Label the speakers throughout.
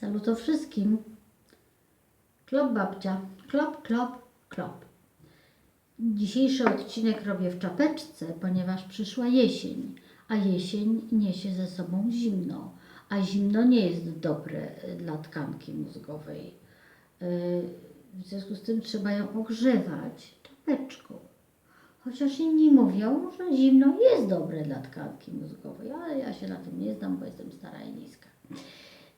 Speaker 1: Saluto wszystkim. Klop babcia. Klop, klop, klop. Dzisiejszy odcinek robię w czapeczce, ponieważ przyszła jesień, a jesień niesie ze sobą zimno, a zimno nie jest dobre dla tkanki mózgowej. Yy, W związku z tym trzeba ją ogrzewać czapeczką. Chociaż inni mówią, że zimno jest dobre dla tkanki mózgowej, ale ja się na tym nie znam, bo jestem stara i niska.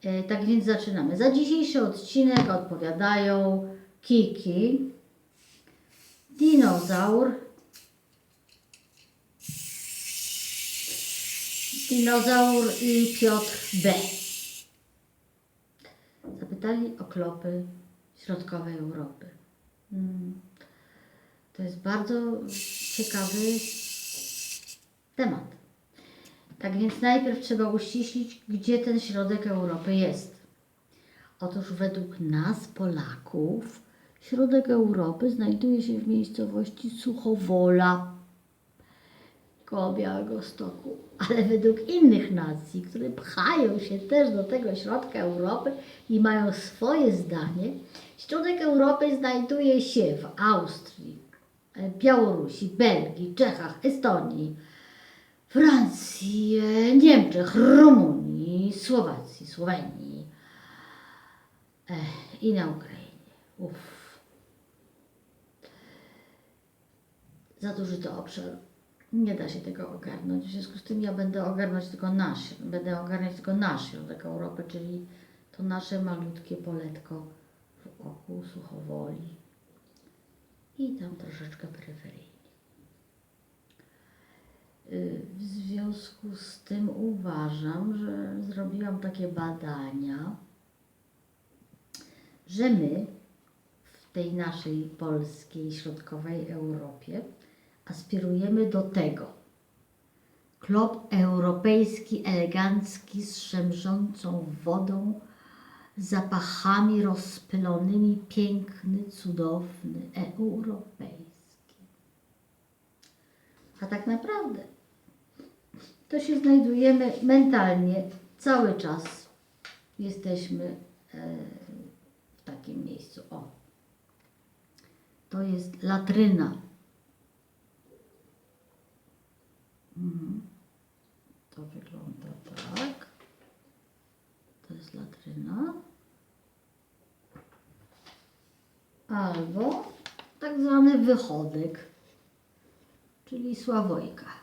Speaker 1: E, Tak więc zaczynamy. Za dzisiejszy odcinek odpowiadają Kiki, Dinozaur, Dinozaur i Piotr B. Zapytali o klopy środkowej Europy. Mm. To jest bardzo ciekawy temat. Tak więc najpierw trzeba uściślić, gdzie ten środek Europy jest. Otóż według nas, Polaków, środek Europy znajduje się w miejscowości Suchowola koło Białegostoku. Ale według innych nacji, które pchają się też do tego środka Europy i mają swoje zdanie, środek Europy znajduje się w Austrii, Białorusi, Belgii, Czechach, Estonii, Francji, Niemczech, Rumunii, Słowacji, Słowenii e, i na Ukrainie. Uff. Za duży to obszar. Nie da się tego ogarnąć. W związku z tym ja będę ogarnąć tylko nasz, będę ogarniać tylko nasz środek Europy, czyli to nasze malutkie poletko wokół Suchowoli i tam troszeczkę peryferyjnie. Y, W związku z tym uważam, że zrobiłam takie badania, że my w tej naszej polskiej, środkowej Europie aspirujemy do tego. Klop europejski, elegancki, z szemrzącą wodą, zapachami rozpylonymi, piękny, cudowny, europejski. A tak naprawdę to się znajdujemy mentalnie cały czas. Jesteśmy e, w takim miejscu. O, to jest latryna. Mhm. To wygląda tak. To jest latryna. Albo tak zwany wychodek, czyli sławojka.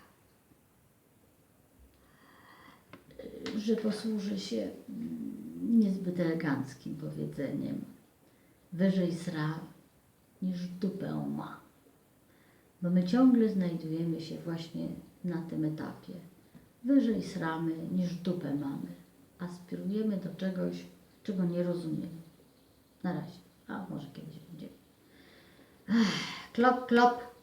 Speaker 1: Że posłuży się mm, niezbyt eleganckim powiedzeniem. Wyżej sra niż dupę ma. Bo my ciągle znajdujemy się właśnie na tym etapie. Wyżej sramy niż dupę mamy. Aspirujemy do czegoś, czego nie rozumiemy. Na razie. A może kiedyś będziemy. Ech, klop, klop,